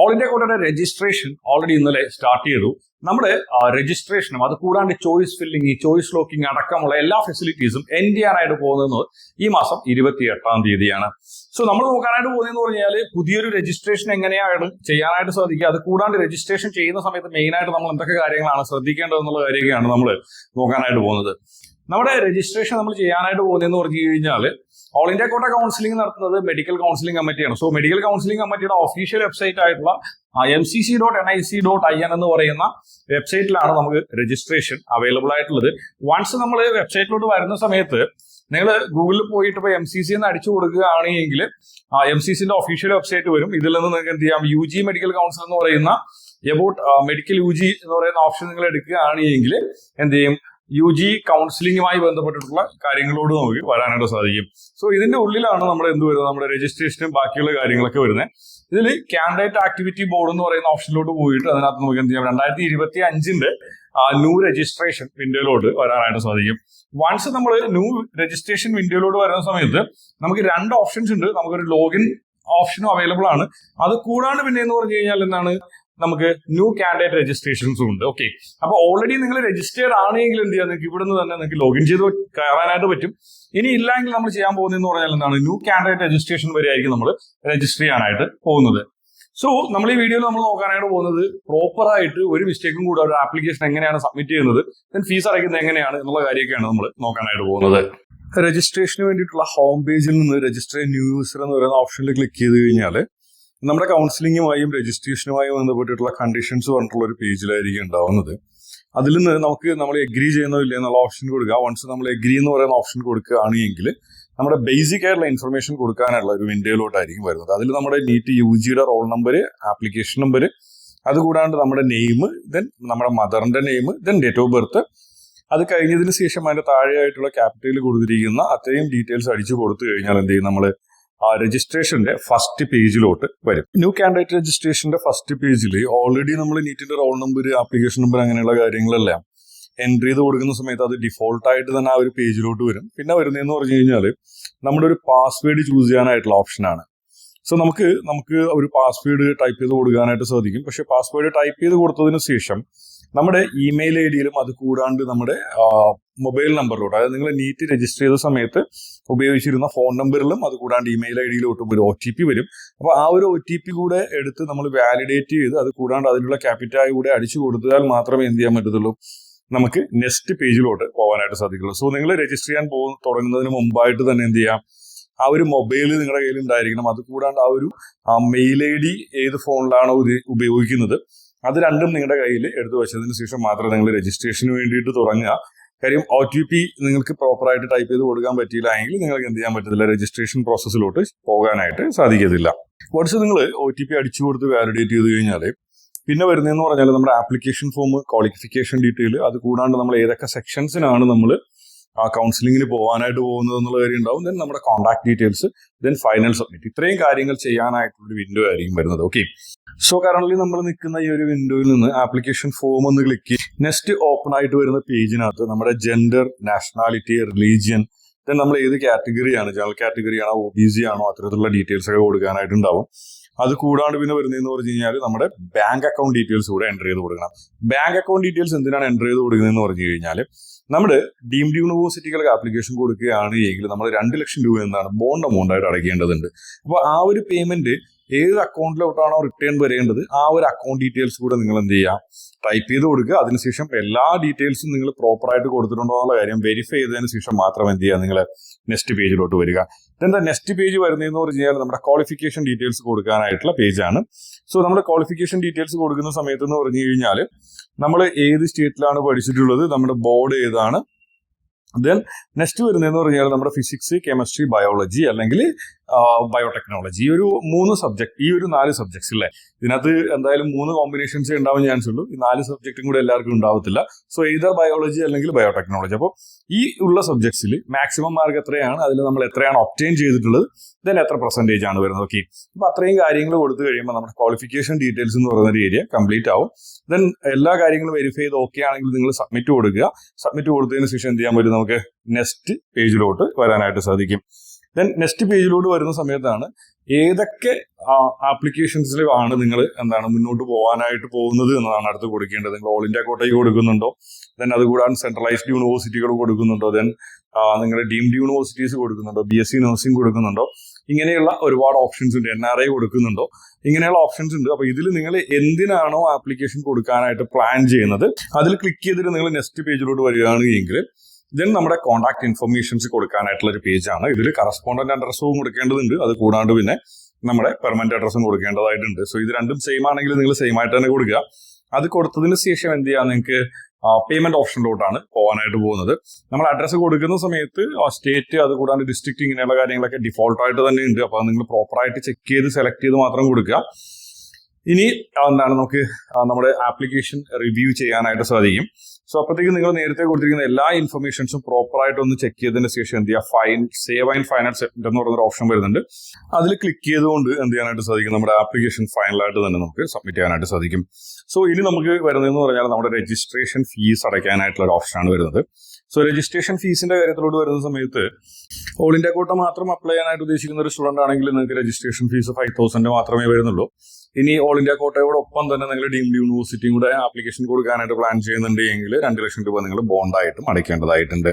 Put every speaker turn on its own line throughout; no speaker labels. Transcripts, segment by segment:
All India കോട്ടയുടെ registration already ഇന്നലെ start ചെയ്തു. നമ്മുടെ രജിസ്ട്രേഷനും അത് കൂടാണ്ട് ചോയ്സ് ഫില്ലിംഗ് ഈ ചോയ്സ് ലോക്കിംഗ് അടക്കമുള്ള എല്ലാ ഫെസിലിറ്റീസും എൻഡ് ആയിട്ട് പോകുന്നത് ഈ മാസം ഇരുപത്തി എട്ടാം തീയതിയാണ്. സോ നമ്മൾ നോക്കാനായിട്ട് പോകുന്നതെന്ന് പറഞ്ഞാൽ പുതിയൊരു രജിസ്ട്രേഷൻ എങ്ങനെയാണ് ചെയ്യാനായിട്ട് സാധിക്കുക? അത് കൂടാണ്ട് രജിസ്ട്രേഷൻ ചെയ്യുന്ന സമയത്ത് മെയിനായിട്ട് നമ്മൾ എന്തൊക്കെ കാര്യങ്ങളാണ് ശ്രദ്ധിക്കേണ്ടതെന്നുള്ള കാര്യമൊക്കെയാണ് നമ്മൾ നോക്കാനായിട്ട് പോകുന്നത്. നമ്മുടെ രജിസ്ട്രേഷൻ നമ്മൾ ചെയ്യാനായിട്ട് പോകുന്നതെന്ന് പറഞ്ഞു കഴിഞ്ഞാൽ ഓൾ ഇന്ത്യ കോട്ട കൗൺസിലിംഗ് നടത്തുന്നത് മെഡിക്കൽ കൗൺസിലിംഗ് കമ്മിറ്റിയാണ് സോ മെഡിക്കൽ കൗൺസിലിംഗ് കമ്മിറ്റിയുടെ ഒഫീഷ്യൽ വെബ്സൈറ്റ് ആയിട്ടുള്ള M C C dot N I C dot I N എന്ന് പറയുന്ന വെബ്സൈറ്റിലാണ് നമുക്ക് രജിസ്ട്രേഷൻ അവൈലബിൾ ആയിട്ടുള്ളത്. വൺസ് നമ്മൾ വെബ്സൈറ്റിലോട്ട് വരുന്ന സമയത്ത് നിങ്ങൾ ഗൂഗിളിൽ പോയിട്ട് ഇപ്പോൾ എം സി സി എന്ന് അടിച്ചു കൊടുക്കുകയാണെങ്കിൽ എം സി സിന്റെ ഒഫീഷ്യൽ വെബ്സൈറ്റ് വരും. ഇതിൽ നിന്ന് നിങ്ങൾക്ക് എന്ത് ചെയ്യാം? യു ജി മെഡിക്കൽ കൗൺസിൽ എന്ന് പറയുന്ന എബൌട്ട് മെഡിക്കൽ യു ജി എന്ന് പറയുന്ന ഓപ്ഷൻ നിങ്ങൾ എടുക്കുകയാണെങ്കിൽ എന്ത് ചെയ്യും? യു ജി കൗൺസിലിംഗുമായി ബന്ധപ്പെട്ടിട്ടുള്ള കാര്യങ്ങളോട് നമുക്ക് വരാനായിട്ട് സാധിക്കും. സോ ഇതിന്റെ ഉള്ളിലാണ് നമ്മൾ എന്ത് വരുന്നത്? നമ്മുടെ രജിസ്ട്രേഷനും ബാക്കിയുള്ള കാര്യങ്ങളൊക്കെ വരുന്നത്. ഇതിൽ കാൻഡിഡേറ്റ് ആക്ടിവിറ്റി ബോർഡ് എന്ന് പറയുന്ന ഓപ്ഷനിലോട്ട് പോയിട്ട് അതിനകത്ത് നമുക്ക് എന്ത് ചെയ്യാം? രണ്ടായിരത്തി ഇരുപത്തി അഞ്ചിന്റെ ന്യൂ രജിസ്ട്രേഷൻ വിൻഡോയിലോട്ട് വരാനായിട്ട് സാധിക്കും. വൺസ് നമ്മൾ ന്യൂ രജിസ്ട്രേഷൻ വിൻഡോയിലോട്ട് വരുന്ന സമയത്ത് നമുക്ക് രണ്ട് ഓപ്ഷൻസ് ഉണ്ട്. നമുക്കൊരു ലോഗിൻ ഓപ്ഷനും അവൈലബിൾ ആണ്. അത് കൂടാണ്ട് പിന്നെ എന്ന് പറഞ്ഞു കഴിഞ്ഞാൽ എന്താണ്? നമുക്ക് ന്യൂ കാൻഡിഡേറ്റ് രജിസ്ട്രേഷൻസും ഉണ്ട്. ഓക്കെ അപ്പൊ ഓൾറെഡി നിങ്ങൾ രജിസ്റ്റേർഡ് ആണെങ്കിൽ എന്ത് ചെയ്യാം? നിങ്ങൾക്ക് ഇവിടുന്ന് തന്നെ നിങ്ങൾക്ക് ലോഗിൻ ചെയ്ത് കയറാനായിട്ട് പറ്റും. ഇനി ഇല്ലെങ്കിൽ നമ്മൾ ചെയ്യാൻ പോകുന്നതെന്ന് പറഞ്ഞാൽ എന്താണ്? ന്യൂ കാൻഡിഡേറ്റ് രജിസ്ട്രേഷൻ വരെ ആയിരിക്കും നമ്മൾ രജിസ്റ്റർ ചെയ്യാനായിട്ട് പോകുന്നത്. സോ നമ്മൾ ഈ വീഡിയോയിൽ നമ്മൾ നോക്കാനായിട്ട് പോകുന്നത് പ്രോപ്പർ ആയിട്ട് ഒരു മിസ്റ്റേക്കും കൂടെ ഒരു ആപ്ലിക്കേഷൻ എങ്ങനെയാണ് സബ്മിറ്റ് ചെയ്യുന്നത് ദെൻ ഫീസ് അടയ്ക്കുന്നത് എങ്ങനെയാണ് എന്നുള്ള കാര്യമൊക്കെയാണ് നമ്മൾ നോക്കാനായിട്ട് പോകുന്നത്. രജിസ്ട്രേഷന് വേണ്ടിയിട്ടുള്ള ഹോം പേജിൽ നിന്ന് രജിസ്റ്റർ ന്യൂ യൂസർ എന്ന് പറയുന്ന ഓപ്ഷനിൽ ക്ലിക്ക് ചെയ്ത് കഴിഞ്ഞാൽ നമ്മുടെ കൗൺസിലിങ്ങുമായും രജിസ്ട്രേഷനുമായും ബന്ധപ്പെട്ടിട്ടുള്ള കണ്ടീഷൻസ് പറഞ്ഞിട്ടുള്ള ഒരു പേജിലായിരിക്കും ഉണ്ടാവുന്നത്. അതിൽ നിന്ന് നമുക്ക് നമ്മൾ എഗ്രി ചെയ്യുന്നോ ഇല്ല എന്നുള്ള ഓപ്ഷൻ കൊടുക്കുക. വൺസ് നമ്മൾ എഗ്രി എന്ന് പറയുന്ന ഓപ്ഷൻ കൊടുക്കുകയാണെങ്കിൽ നമ്മുടെ ബേസിക് ആയിട്ടുള്ള ഇൻഫർമേഷൻ കൊടുക്കാനുള്ള ഒരു വിൻഡോയിലോട്ടായിരിക്കും വരുന്നത്. അതിൽ നമ്മുടെ നീറ്റ് യു ജിയുടെ റോൾ നമ്പർ ആപ്ലിക്കേഷൻ നമ്പർ അതുകൂടാണ്ട് നമ്മുടെ നെയിം ദെൻ നമ്മുടെ മദറിന്റെ name then date of birth അത് കഴിഞ്ഞതിന് ശേഷം അതിന്റെ താഴെയായിട്ടുള്ള ക്യാപിറ്റലിൽ കൊടുത്തിരിക്കുന്ന അത്രയും ഡീറ്റെയിൽസ് അടിച്ചു കൊടുത്തു കഴിഞ്ഞാൽ എന്ത് ചെയ്യും? നമ്മൾ ആ രജിസ്ട്രേഷന്റെ ഫസ്റ്റ് പേജിലോട്ട് വരും. ന്യൂ കാൻഡിഡേറ്റ് രജിസ്ട്രേഷന്റെ ഫസ്റ്റ് പേജിൽ ഓൾറെഡി നമ്മൾ നീറ്റിന്റെ റോൾ നമ്പർ ആപ്ലിക്കേഷൻ നമ്പർ അങ്ങനെയുള്ള കാര്യങ്ങളെല്ലാം എൻട്രി ചെയ്ത് കൊടുക്കുന്ന സമയത്ത് അത് ഡിഫോൾട്ട് ആയിട്ട് തന്നെ ആ ഒരു പേജിലോട്ട് വരും. പിന്നെ വരുന്നതെന്ന് പറഞ്ഞു കഴിഞ്ഞാൽ നമ്മുടെ ഒരു പാസ്വേഡ് ചൂസ് ചെയ്യാനായിട്ടുള്ള ഓപ്ഷനാണ് സോ നമുക്ക് നമുക്ക് ഒരു പാസ്വേഡ് ടൈപ്പ് ചെയ്ത് കൊടുക്കാനായിട്ട് സാധിക്കും. പക്ഷേ പാസ്വേഡ് ടൈപ്പ് ചെയ്ത് കൊടുത്തതിന് ശേഷം നമ്മുടെ ഇമെയിൽ ഐ ഡിയിലും അത് കൂടാണ്ട് നമ്മുടെ മൊബൈൽ നമ്പറിലോട്ട് അതായത് നിങ്ങൾ നീറ്റ് രജിസ്റ്റർ ചെയ്ത സമയത്ത് ഉപയോഗിച്ചിരുന്ന ഫോൺ നമ്പറിലും അത് കൂടാണ്ട് ഇമെയിൽ ഐ ഡിയിലോട്ടും ഒരു ഒ ടി പി വരും. അപ്പോൾ ആ ഒരു ഒ ടി പി കൂടെ എടുത്ത് നമ്മൾ വാലിഡേറ്റ് ചെയ്ത് അത് കൂടാണ്ട് അതിലുള്ള ക്യാപിറ്റായി കൂടെ അടിച്ചു കൊടുത്താൽ മാത്രമേ എന്ത് ചെയ്യാൻ പറ്റത്തുള്ളൂ? നമുക്ക് നെക്സ്റ്റ് പേജിലോട്ട് പോകാനായിട്ട് സാധിക്കുള്ളൂ. സോ നിങ്ങൾ രജിസ്റ്റർ ചെയ്യാൻ പോ തുടങ്ങുന്നതിന് മുമ്പായിട്ട് തന്നെ എന്ത് ചെയ്യാം? ആ ഒരു മൊബൈൽ നിങ്ങളുടെ കയ്യിൽ ഉണ്ടായിരിക്കണം. അത് കൂടാണ്ട് ആ ഒരു മെയിൽ ഐ ഡി ഏത് ഫോണിലാണോ ഉപയോഗിക്കുന്നത്. അത് രണ്ടും നിങ്ങളുടെ കയ്യിൽ എടുത്തു വെച്ചതിന് ശേഷം മാത്രമേ നിങ്ങൾ രജിസ്ട്രേഷന് വേണ്ടിയിട്ട് തുടങ്ങുക. കാര്യം ഒ ടി പി നിങ്ങൾക്ക് പ്രോപ്പറായിട്ട് ടൈപ്പ് ചെയ്ത് കൊടുക്കാൻ പറ്റിയില്ല എങ്കിൽ നിങ്ങൾക്ക് എന്ത് ചെയ്യാൻ പറ്റത്തില്ല. രജിസ്ട്രേഷൻ പ്രോസസ്സിലോട്ട് പോകാനായിട്ട് സാധിക്കത്തില്ല. വൺസ് നിങ്ങൾ ഒ ടി പി അടിച്ചു കൊടുത്ത് വാലിഡേറ്റ് ചെയ്ത് കഴിഞ്ഞാൽ പിന്നെ വരുന്നതെന്ന് പറഞ്ഞാൽ നമ്മുടെ ആപ്ലിക്കേഷൻ ഫോം ക്വാളിഫിക്കേഷൻ ഡീറ്റെയിൽ അത് കൂടാണ്ട് നമ്മൾ ഏതൊക്കെ സെക്ഷൻസിനാണ് നമ്മൾ ആ കൗൺസിലിങ്ങിന് പോകാനായിട്ട് പോകുന്നത് എന്നുള്ള കാര്യം ഉണ്ടാവും. ദെൻ നമ്മുടെ contact details then final submit ഇത്രയും കാര്യങ്ങൾ ചെയ്യാനായിട്ടുള്ളൊരു വിൻഡോ ആയിരിക്കും വരുന്നത്. ഓക്കെ സോ കറണ്ട്ലി നമ്മൾ നിൽക്കുന്ന ഈ ഒരു വിൻഡോയിൽ നിന്ന് ആപ്ലിക്കേഷൻ ഫോം ഒന്ന് ക്ലിക്ക് നെക്സ്റ്റ് ഓപ്പൺ ആയിട്ട് വരുന്ന പേജിനകത്ത് നമ്മുടെ ജെൻഡർ നാഷണാലിറ്റി റിലീജിയൻ ദെൻ നമ്മൾ ഏത് കാറ്റഗറിയാണ് ജനറൽ കാറ്റഗറി ആണോ ഒ ബി സി ആണോ അത്തരത്തിലുള്ള ഡീറ്റെയിൽസ് ഒക്കെ കൊടുക്കാനായിട്ടുണ്ടാവും. അത് കൂടാണ്ട് പിന്നെ വരുന്നതെന്ന് പറഞ്ഞു കഴിഞ്ഞാൽ നമ്മുടെ ബാങ്ക് അക്കൗണ്ട് ഡീറ്റെയിൽസ് കൂടെ എന്റർ ചെയ്ത് കൊടുക്കണം. ബാങ്ക് അക്കൗണ്ട് ഡീറ്റെയിൽസ് എന്തിനാണ് എന്റർ ചെയ്ത് കൊടുക്കുന്നതെന്ന് പറഞ്ഞു കഴിഞ്ഞാൽ നമ്മൾ ഡീംഡ് യൂണിവേഴ്സിറ്റികൾക്ക് ആപ്ലിക്കേഷൻ കൊടുക്കുകയാണ് എങ്കിൽ നമ്മൾ രണ്ട് ലക്ഷം രൂപ എന്നാണ് ബോണ്ട് എമൗണ്ട് ആയിട്ട് അടയ്ക്കേണ്ടതുണ്ട്. അപ്പോൾ ആ ഒരു പേയ്മെന്റ് ഏത് അക്കൗണ്ടിലോട്ടാണോ റിട്ടേൺ വരേണ്ടത് ആ ഒരു അക്കൗണ്ട് ഡീറ്റെയിൽസ് കൂടെ നിങ്ങൾ എന്ത് ചെയ്യുക? ടൈപ്പ് ചെയ്ത് കൊടുക്കുക. അതിനുശേഷം എല്ലാ ഡീറ്റെയിൽസും നിങ്ങൾ പ്രോപ്പറായിട്ട് കൊടുത്തിട്ടുണ്ടോ എന്നുള്ള കാര്യം വെരിഫൈ ചെയ്തതിന് ശേഷം മാത്രം എന്ത് ചെയ്യുക? നിങ്ങൾ നെക്സ്റ്റ് പേജിലോട്ട് വരിക. എന്താ നെക്സ്റ്റ് പേജ് വരുന്നതെന്ന് പറഞ്ഞു കഴിഞ്ഞാൽ നമ്മുടെ ക്വാളിഫിക്കേഷൻ ഡീറ്റെയിൽസ് കൊടുക്കാനായിട്ടുള്ള പേജാണ് സോ നമ്മുടെ ക്വാളിഫിക്കേഷൻ ഡീറ്റെയിൽസ് കൊടുക്കുന്ന സമയത്ത് എന്ന് പറഞ്ഞു കഴിഞ്ഞാൽ നമ്മൾ ഏത് സ്റ്റേറ്റിലാണ് പഠിച്ചിട്ടുള്ളത് നമ്മുടെ ബോർഡ് ഏതാണ് ദെൻ നെക്സ്റ്റ് വരുന്നതെന്ന് പറഞ്ഞാൽ നമ്മുടെ ഫിസിക്സ് കെമിസ്ട്രി ബയോളജി അല്ലെങ്കിൽ ബയോടെക്നോളജി ഈ ഒരു മൂന്ന് സബ്ജക്ട് ഈ ഒരു നാല് സബ്ജക്ട്സ് അല്ലേ ഇതിനകത്ത് എന്തായാലും മൂന്ന് കോമ്പിനേഷൻസ് ഉണ്ടാവാൻ ചാൻസ് ഉള്ളൂ ഈ നാല് സബ്ജക്റ്റും കൂടെ എല്ലാവർക്കും ഉണ്ടാവത്തില്ല. സോ ഇതർ ബയോളജി അല്ലെങ്കിൽ ബയോടെക്നോളജി അപ്പോൾ ഈ ഉള്ള സബ്ജക്ട്സിൽ മാക്സിമം മാർക്ക് എത്രയാണ്? അതിൽ നമ്മൾ എത്രയാണ് ഒപ്റ്റെയിൻ ചെയ്തിട്ടുള്ളത്? ദെൻ എത്ര പെർസെന്റേജ് ആണ് വരുന്നത്? ഓക്കെ അപ്പോൾ അത്രയും കാര്യങ്ങൾ കൊടുത്തു കഴിയുമ്പോൾ നമ്മുടെ ക്വാളിഫിക്കേഷൻ ഡീറ്റെയിൽസ് എന്ന് പറയുന്ന ഒരു ഏരിയ കംപ്ലീറ്റ് ആവും. ദെൻ എല്ലാ കാര്യങ്ങളും വെരിഫൈ ചെയ്ത് ഓക്കെ ആണെങ്കിൽ നിങ്ങൾ സബ്മിറ്റ് കൊടുക്കുക. സബ്മിറ്റ് കൊടുത്തതിന് ശേഷം എന്ത് ചെയ്യാൻ പറ്റും? നമുക്ക് നെക്സ്റ്റ് പേജിലോട്ട് വരാനായിട്ട് സാധിക്കും. ദെൻ നെക്സ്റ്റ് പേജിലോട്ട് വരുന്ന സമയത്താണ് ഏതൊക്കെ ആപ്ലിക്കേഷൻസിലാണ് നിങ്ങൾ എന്താണ് മുന്നോട്ട് പോകാനായിട്ട് പോകുന്നത് എന്നതാണ് അടുത്ത് കൊടുക്കേണ്ടത്. നിങ്ങൾ ഓൾ ഇന്ത്യ കോട്ടയ്ക്ക് കൊടുക്കുന്നുണ്ടോ? ദെൻ അതുകൂടാതെ സെൻട്രലൈസ്ഡ് യൂണിവേഴ്സിറ്റികൾ കൊടുക്കുന്നുണ്ടോ? ദെൻ നിങ്ങൾ ഡീംഡ് യൂണിവേഴ്സിറ്റീസ് കൊടുക്കുന്നുണ്ടോ? ബി എസ് സി നഴ്സിംഗ് കൊടുക്കുന്നുണ്ടോ? ഇങ്ങനെയുള്ള ഒരുപാട് ഓപ്ഷൻസ് ഉണ്ട്. എൻ ആർ ഐ കൊടുക്കുന്നുണ്ടോ? ഇങ്ങനെയുള്ള ഓപ്ഷൻസ് ഉണ്ട്. അപ്പൊ ഇതിൽ നിങ്ങൾ എന്തിനാണോ ആപ്ലിക്കേഷൻ കൊടുക്കാനായിട്ട് പ്ലാൻ ചെയ്യുന്നത്? അതിൽ ക്ലിക്ക് ചെയ്തിട്ട് നിങ്ങൾ നെക്സ്റ്റ് പേജിലോട്ട് വരികയാണെങ്കിൽ ദെൻ നമ്മുടെ കോൺടാക്ട് ഇൻഫർമേഷൻസ് കൊടുക്കാനായിട്ടുള്ള ഒരു പേജാണ് ഇതിൽ കറസ്പോണ്ടന്റ് അഡ്രസ്സും കൊടുക്കേണ്ടതുണ്ട്. അത് കൂടാണ്ട് പിന്നെ നമ്മുടെ പെർമനന്റ് അഡ്രസ്സും കൊടുക്കേണ്ടതായിട്ടുണ്ട്. സോ ഇത് രണ്ടും സെയിം ആണെങ്കിൽ നിങ്ങൾ സെയിം ആയിട്ട് തന്നെ കൊടുക്കുക. അത് കൊടുത്തതിന് ശേഷം എന്ത് ചെയ്യാം നിങ്ങൾക്ക്? പേയ്മെന്റ് ഓപ്ഷനിലോട്ടാണ് പോകാനായിട്ട് പോകുന്നത്. നമ്മൾ അഡ്രസ്സ് കൊടുക്കുന്ന സമയത്ത് സ്റ്റേറ്റ് അത് കൂടാണ്ട് ഡിസ്ട്രിക്ട് ഇങ്ങനെയുള്ള കാര്യങ്ങളൊക്കെ ഡിഫോൾട്ടായിട്ട് തന്നെ ഉണ്ട്. അപ്പോൾ നിങ്ങൾ പ്രോപ്പറായിട്ട് ചെക്ക് ചെയ്ത് സെലക്ട് ചെയ്ത് മാത്രം കൊടുക്കുക. ഇനി എന്താണ് നമുക്ക് നമ്മുടെ ആപ്ലിക്കേഷൻ റിവ്യൂ ചെയ്യാനായിട്ട് സാധിക്കും. സോ അപ്പോഴത്തേക്ക് നിങ്ങൾ നേരത്തെ കൊടുത്തിരിക്കുന്ന എല്ലാ ഇൻഫർമേഷൻസും പ്രോപ്പർ ആയിട്ട് ഒന്ന് ചെക്ക് ചെയ്തതിന് ശേഷം എന്ത് ചെയ്യുക? Fine save and final set എന്ന് പറയുന്ന ഓപ്ഷൻ വരുന്നുണ്ട്. അതിൽ ക്ലിക്ക് ചെയ്തുകൊണ്ട് എന്ത് ചെയ്യാനായിട്ട് സാധിക്കും? നമ്മുടെ ആപ്ലിക്കേഷൻ ഫൈനലായിട്ട് തന്നെ നമുക്ക് സബ്മിറ്റ് ചെയ്യാനായിട്ട് സാധിക്കും. സോ ഇനി നമുക്ക് വരുന്നതെന്ന് പറഞ്ഞാൽ നമ്മുടെ രജിസ്ട്രേഷൻ ഫീസ് അടയ്ക്കാനായിട്ടുള്ള ഒരു ഓപ്ഷനാണ് വരുന്നത്. സോ രജിസ്ട്രേഷൻ ഫീസിന്റെ കാര്യത്തിലോട്ട് വരുന്ന സമയത്ത് ഓൾ ഇന്ത്യ കോട്ട മാത്രം അപ്ലൈ ചെയ്യാനായിട്ട് ഉദ്ദേശിക്കുന്ന ഒരു സ്റ്റുഡന്റ് ആണെങ്കിൽ നിങ്ങൾക്ക് രജിസ്ട്രേഷൻ ഫീസ് ഫൈവ് തൗസൻഡ് മാത്രമേ വരുന്നുള്ളൂ. ഇനി ഓൾ ഇന്ത്യ കോട്ടയോടൊപ്പം തന്നെ നിങ്ങൾ ഡീംഡ് യൂണിവേഴ്സിറ്റിയും കൂടെ ആപ്ലിക്കേഷൻ കൊടുക്കാനായിട്ട് പ്ലാൻ ചെയ്യുന്നുണ്ട് എങ്കിൽ രണ്ട് ലക്ഷം രൂപ നിങ്ങൾ ബോണ്ടായിട്ടും അടയ്ക്കേണ്ടതായിട്ടുണ്ട്.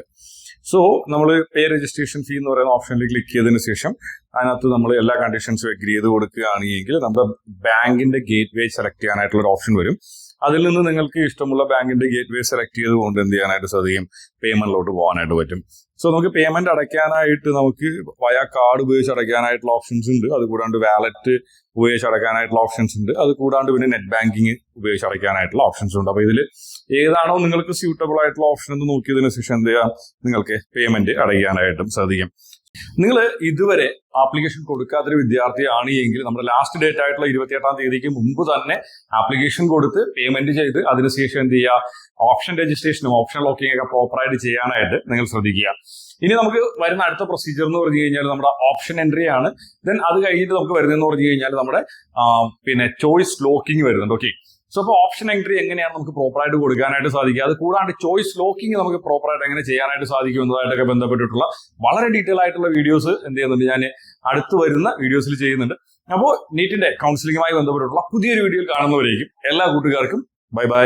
സോ നമ്മൾ പേ രജിസ്ട്രേഷൻ ഫീ എന്ന് പറയുന്ന ഓപ്ഷനിൽ ക്ലിക്ക് ചെയ്തതിന് ശേഷം അതിനകത്ത് നമ്മൾ എല്ലാ കണ്ടീഷൻസും അഗ്രി ചെയ്ത് കൊടുക്കുകയാണെങ്കിൽ നമ്മുടെ ബാങ്കിന്റെ ഗേറ്റ് വേ സെലക്ട് ചെയ്യാനായിട്ടുള്ള ഒരു ഓപ്ഷൻ വരും. അതിൽ നിന്ന് നിങ്ങൾക്ക് ഇഷ്ടമുള്ള ബാങ്കിന്റെ ഗേറ്റ് വേ സെലക്ട് ചെയ്തുകൊണ്ട് എന്ത് ചെയ്യാനായിട്ട് സാധിക്കും? പേയ്മെന്റിലോട്ട് പോകാനായിട്ട് പറ്റും. സോ നമുക്ക് പേയ്മെന്റ് അടയ്ക്കാനായിട്ട് നമുക്ക് വയ കാർഡ് ഉപയോഗിച്ച് അടയ്ക്കാനായിട്ടുള്ള ഓപ്ഷൻസ് ഉണ്ട്. അതുകൂടാണ്ട് വാലറ്റ് ഉപയോഗിച്ച് അടയ്ക്കാനായിട്ടുള്ള ഓപ്ഷൻസ് ഉണ്ട്. അത് കൂടാണ്ട് പിന്നെ നെറ്റ് ബാങ്കിങ് ഉപയോഗിച്ച് അടയ്ക്കാനായിട്ടുള്ള ഓപ്ഷൻസ് ഉണ്ട്. അപ്പോൾ ഇതിൽ ഏതാണോ നിങ്ങൾക്ക് സ്യൂട്ടബിൾ ആയിട്ടുള്ള ഓപ്ഷൻ എന്ന് നോക്കിയതിന് ശേഷം എന്ത് ചെയ്യാം? നിങ്ങൾക്ക് പേയ്മെന്റ് അടയ്ക്കാനായിട്ടും സാധിക്കും. നിങ്ങൾ ഇതുവരെ ആപ്ലിക്കേഷൻ കൊടുക്കാത്തൊരു വിദ്യാർത്ഥിയാണ് എങ്കിൽ നമ്മുടെ ലാസ്റ്റ് ഡേറ്റ് ആയിട്ടുള്ള ഇരുപത്തിയെട്ടാം തീയതിക്ക് മുമ്പ് തന്നെ ആപ്ലിക്കേഷൻ കൊടുത്ത് പേയ്മെന്റ് ചെയ്ത് അതിനുശേഷം എന്ത് ചെയ്യുക? ഓപ്ഷൻ രജിസ്ട്രേഷനും ഓപ്ഷൻ ലോക്കിംഗ് ഒക്കെ പ്രോപ്പറായിട്ട് ചെയ്യാനായിട്ട് നിങ്ങൾ ശ്രദ്ധിക്കുക. ഇനി നമുക്ക് വരുന്ന അടുത്ത പ്രൊസീജിയർ എന്ന് പറഞ്ഞു കഴിഞ്ഞാൽ നമ്മുടെ ഓപ്ഷൻ എൻട്രി ആണ്. ദെൻ അത് കഴിഞ്ഞിട്ട് നമുക്ക് വരുന്നതെന്ന് പറഞ്ഞു കഴിഞ്ഞാൽ നമ്മുടെ പിന്നെ ചോയ്സ് ലോക്കിംഗ് വരുന്നുണ്ട്. ഓക്കെ സോ അപ്പോൾ ഓപ്ഷൻ എൻട്രി എങ്ങനെയാണ് നമുക്ക് പ്രോപ്പറായിട്ട് കൊടുക്കാനായിട്ട് സാധിക്കുക? അത് കൂടാണ്ട് ചോയ്സ് ലോക്കിംഗ് നമുക്ക് പ്രോപ്പറായിട്ട് എങ്ങനെ ചെയ്യാനായിട്ട് സാധിക്കും എന്നതായിട്ടൊക്കെ ബന്ധപ്പെട്ടിട്ടുള്ള വളരെ ഡീറ്റെയിൽ ആയിട്ടുള്ള വീഡിയോസ് എന്ത് ചെയ്യുന്നുണ്ട് ഞാൻ അടുത്ത് വരുന്ന വീഡിയോസിൽ ചെയ്യുന്നുണ്ട്. അപ്പോൾ നീറ്റിന്റെ കൗൺസിലിംഗുമായി ബന്ധപ്പെട്ടിട്ടുള്ള പുതിയൊരു വീഡിയോയിൽ കാണുന്നവരേക്കും എല്ലാ കൂട്ടുകാർക്കും ബൈ ബൈ